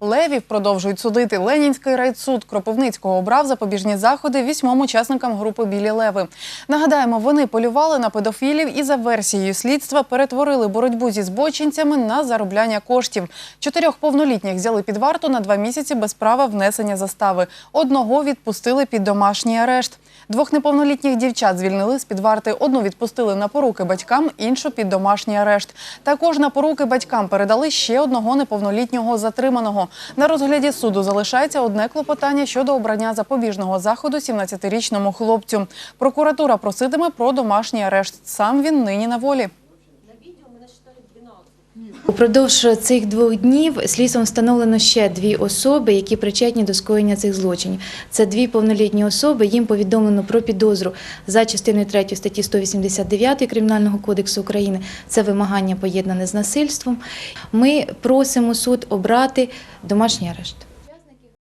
Левів продовжують судити. Ленінський райсуд Кропивницького обрав запобіжні заходи вісьмом учасникам групи Білі Леви. Нагадаємо, вони полювали на педофілів і за версією слідства перетворили боротьбу зі збочинцями на заробляння коштів. Чотирьох повнолітніх взяли під варту на два місяці без права внесення застави. Одного відпустили під домашній арешт. Двох неповнолітніх дівчат звільнили з під варти. Одну відпустили на поруки батькам, іншу під домашній арешт. Також на поруки батькам передали ще одного неповнолітнього затриманого. На розгляді суду залишається одне клопотання щодо обрання запобіжного заходу 17-річному хлопцю. Прокуратура проситиме про домашній арешт. Сам він нині на волі. Упродовж цих двох днів слідством встановлено ще дві особи, які причетні до скоєння цих злочинів. Це дві повнолітні особи. Їм повідомлено про підозру за частиною 3 статті 189 Кримінального кодексу України. Це вимагання поєднане з насильством. Ми просимо суд обрати домашній арешт.